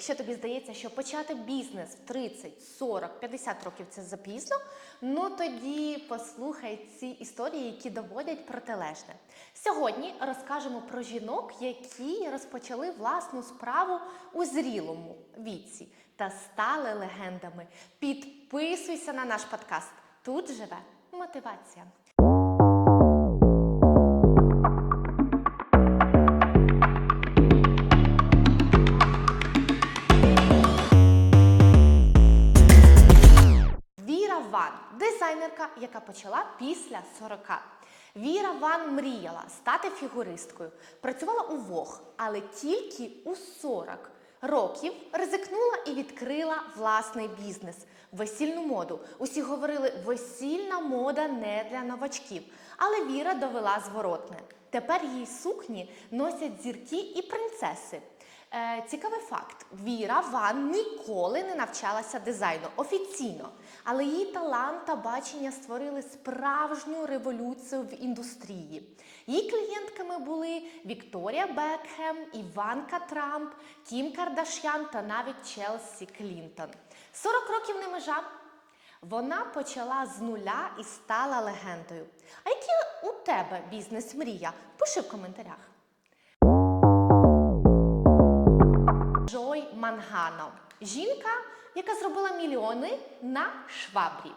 Якщо тобі здається, що почати бізнес в 30, 40, 50 років це запізно, ну тоді послухай ці історії, які доводять протилежне. Сьогодні розкажемо про жінок, які розпочали власну справу у зрілому віці та стали легендами. Підписуйся на наш подкаст. Тут живе мотивація. Ван, дизайнерка, яка почала після 40. Віра Ван мріяла стати фігуристкою, працювала у Вог, але тільки у 40 років ризикнула і відкрила власний бізнес весільну моду. Усі говорили, весільна мода не для новачків. Але Віра довела зворотне. Тепер її сукні носять зірки і принцеси. Е, цікавий факт: Віра Ван ніколи не навчалася дизайну офіційно, але її талант та бачення створили справжню революцію в індустрії. Її клієнтками були Вікторія Бекхем, Іванка Трамп, Кім Кардашян та навіть Челсі Клінтон. 40 років не межа. Вона почала з нуля і стала легендою. А які у тебе бізнес-мрія? Пиши в коментарях. Джой Мангано. Жінка, яка зробила мільйони на швабрі.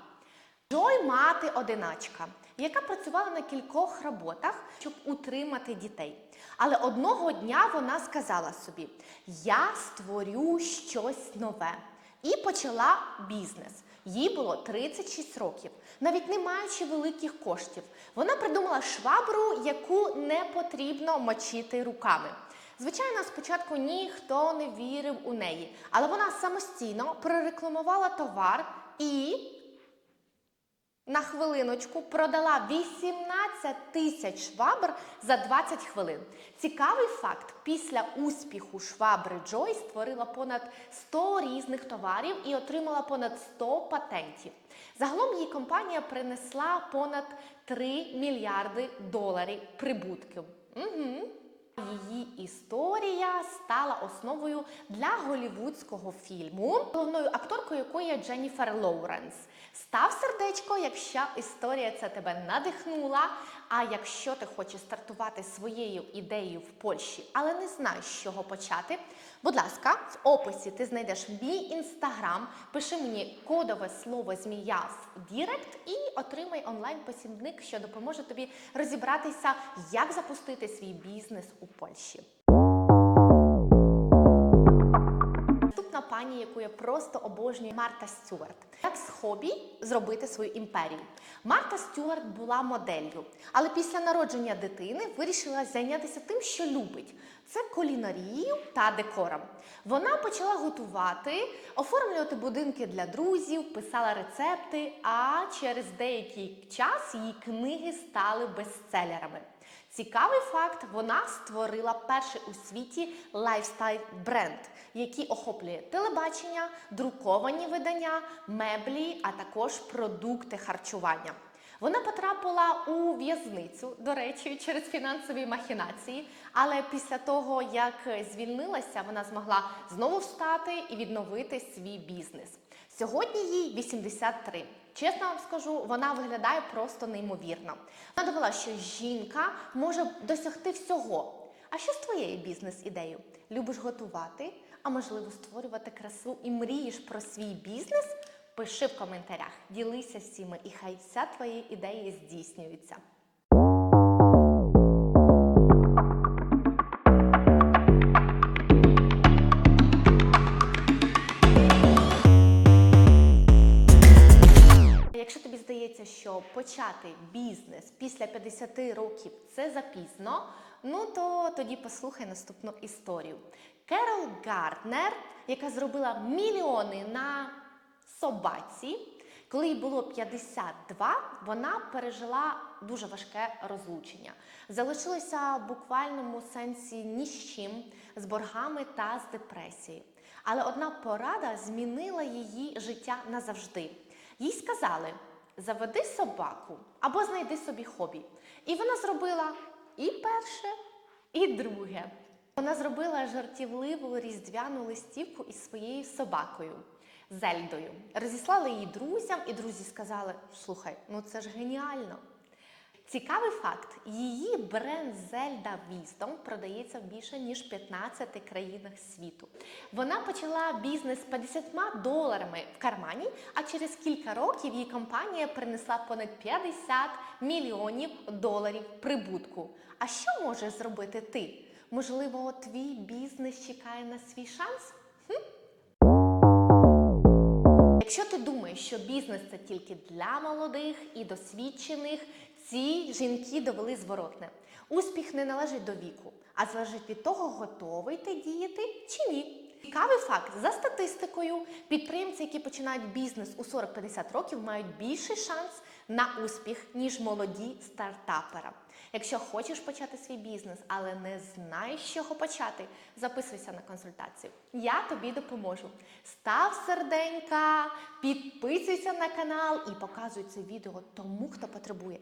Джой мати одиначка, яка працювала на кількох роботах, щоб утримати дітей. Але одного дня вона сказала собі: Я створю щось нове. І почала бізнес. Їй було 36 років, навіть не маючи великих коштів. Вона придумала швабру, яку не потрібно мочити руками. Звичайно, спочатку ніхто не вірив у неї, але вона самостійно прорекламувала товар і на хвилиночку продала 18 тисяч швабр за 20 хвилин. Цікавий факт: після успіху швабри Джой створила понад 100 різних товарів і отримала понад 100 патентів. Загалом її компанія принесла понад 3 мільярди доларів прибутків. Угу. Її історія стала основою для голівудського фільму, головною акторкою якої є Дженніфер Лоуренс. Став сердечко, якщо історія ця тебе надихнула. А якщо ти хочеш стартувати своєю ідеєю в Польщі, але не знаєш з чого почати, будь ласка, в описі ти знайдеш мій інстаграм, пиши мені кодове слово змія в Дірект і отримай онлайн-посібник, що допоможе тобі розібратися, як запустити свій бізнес у Польщі. Наступна пані, яку я просто обожнюю, Марта Стюарт. Як з хобі зробити свою імперію. Марта Стюарт була моделлю, але після народження дитини вирішила зайнятися тим, що любить. Це кулінарією та декором. Вона почала готувати, оформлювати будинки для друзів, писала рецепти, а через деякий час її книги стали бестселерами. Цікавий факт: вона створила перший у світі лайфстайл бренд, який охоплює телебачення, друковані видання, меблі, а також продукти харчування. Вона потрапила у в'язницю, до речі, через фінансові махінації. Але після того, як звільнилася, вона змогла знову встати і відновити свій бізнес. Сьогодні їй 83. Чесно вам скажу, вона виглядає просто неймовірно. Вона довела, що жінка може досягти всього. А що з твоєю бізнес-ідеєю? Любиш готувати, а можливо створювати красу і мрієш про свій бізнес? Пиши в коментарях, ділися всіми, і хай вся твої ідеї здійснюються. Почати бізнес після 50 років це запізно, ну то тоді послухай наступну історію. Керол Гарднер, яка зробила мільйони на собаці, коли їй було 52, вона пережила дуже важке розлучення. Залишилася в буквальному сенсі ні з чим, з боргами та з депресією. Але одна порада змінила її життя назавжди. Їй сказали: заведи собаку або знайди собі хобі. І вона зробила і перше, і друге. Вона зробила жартівливу різдвяну листівку із своєю собакою Зельдою. Розіслала її друзям, і друзі сказали: слухай, ну це ж геніально. Цікавий факт: її бренд Zelda Wisdom продається в більше ніж 15 країнах світу. Вона почала бізнес з 50 доларами в кармані, а через кілька років її компанія принесла понад 50 мільйонів доларів прибутку. А що можеш зробити ти? Можливо, твій бізнес чекає на свій шанс? Якщо ти думаєш, що бізнес це тільки для молодих і досвідчених, ці жінки довели зворотне. Успіх не належить до віку, а залежить від того, готовий ти діяти чи ні. Цікавий факт за статистикою, підприємці, які починають бізнес у 40-50 років, мають більший шанс на успіх, ніж молоді стартапери. Якщо хочеш почати свій бізнес, але не знаєш, з чого почати, записуйся на консультацію. Я тобі допоможу. Став серденька, підписуйся на канал і показуй це відео тому, хто потребує.